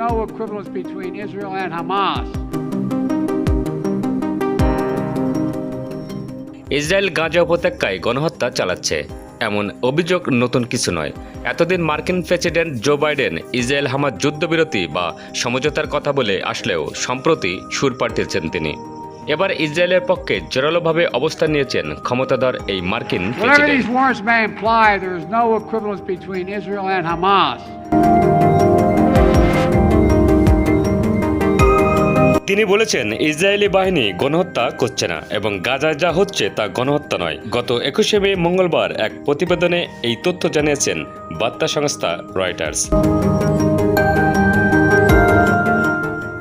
no equivalence between Israel and Hamas. Israel Gaza উপত্যকায় গণহত্যা চালাচ্ছে। এমন অভিযোগ নতুন কিছু নয়। এতদিন মার্কিন president Joe Biden Israel Hamas যুদ্ধবিরতি বা সমঝোতার কথা বলে আসলেও সম্প্রতি সুর পাল্টেছেন তিনি। এবার ইসরায়েলের পক্ষে জোরালোভাবে অবস্থান নিয়েছেন ক্ষমতাধর এই মার্কিন প্রেসিডেন্ট। তিনি বলেছেন, ইসরায়েলি বাহিনী গণহত্যা করছে না এবং গাজায় যা হচ্ছে তা গণহত্যা নয়। গত একুশে মে মঙ্গলবার এক প্রতিবেদনে এই তথ্য জানিয়েছেন বার্তা সংস্থা রয়টার্স।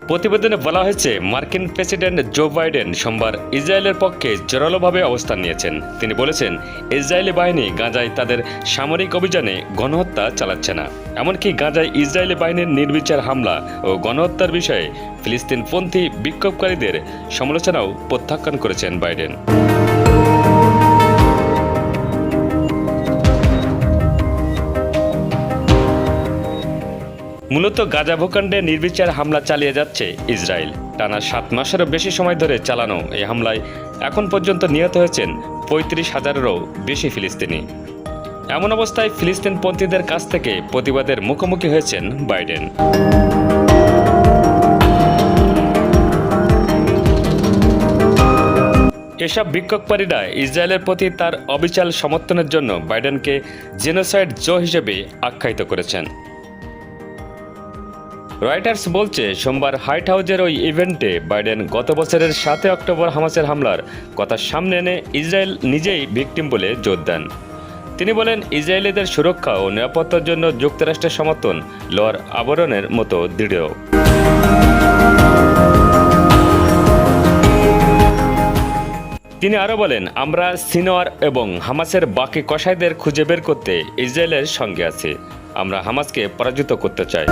প্রতিবেদনে বলা হয়েছে, মার্কিন প্রেসিডেন্ট জো বাইডেন সোমবার ইসরায়েলের পক্ষে জোরালোভাবে অবস্থান নিয়েছেন। তিনি বলেছেন, ইসরায়েলি বাহিনী গাজায় তাদের সামরিক অভিযানে গণহত্যা চালাচ্ছে না। এমনকি গাজায় ইসরায়েলি বাহিনীর নির্বিচার হামলা ও গণহত্যার বিষয়ে ফিলিস্তিনপন্থী বিক্ষোভকারীদের সমালোচনাও প্রত্যাখ্যান করেছেন বাইডেন। মূলত গাজা ভূখণ্ডে নির্বিচার হামলা চালিয়ে যাচ্ছে ইসরায়েল। টানা সাত মাসেরও বেশি সময় ধরে চালানো এই হামলায় এখন পর্যন্ত নিহত হয়েছেন পঁয়ত্রিশ হাজারেরও বেশি ফিলিস্তিনি। এমন অবস্থায় ফিলিস্তিনপন্থীদের কাছ থেকে প্রতিবাদের মুখোমুখি হয়েছেন বাইডেন। এসব বিক্ষোভকারীরা ইসরায়েলের প্রতি তার অবিচাল সমর্থনের জন্য বাইডেনকে জেনোসাইড জো হিসেবে আখ্যায়িত করেছেন। রয়টার্স বলছে, সোমবার হোয়াইট হাউজের ওই ইভেন্টে বাইডেন গত বছরের সাতই অক্টোবর হামাসের হামলার কথা সামনে এনে ইসরায়েল নিজেই ভিকটিম বলে জোর দেন। তিনি বলেন, ইসরায়েলিদের সুরক্ষা ও নিরাপত্তার জন্য যুক্তরাষ্ট্রের সমর্থন লোয়ার আবরণের মতো দৃঢ়। তিনি আরও বলেন, আমরা সিনোয়ার এবং হামাসের বাকি কষাইদের খুঁজে বের করতে ইসরায়েলের সঙ্গে আছি। আমরা হামাসকে পরাজিত করতে চাই।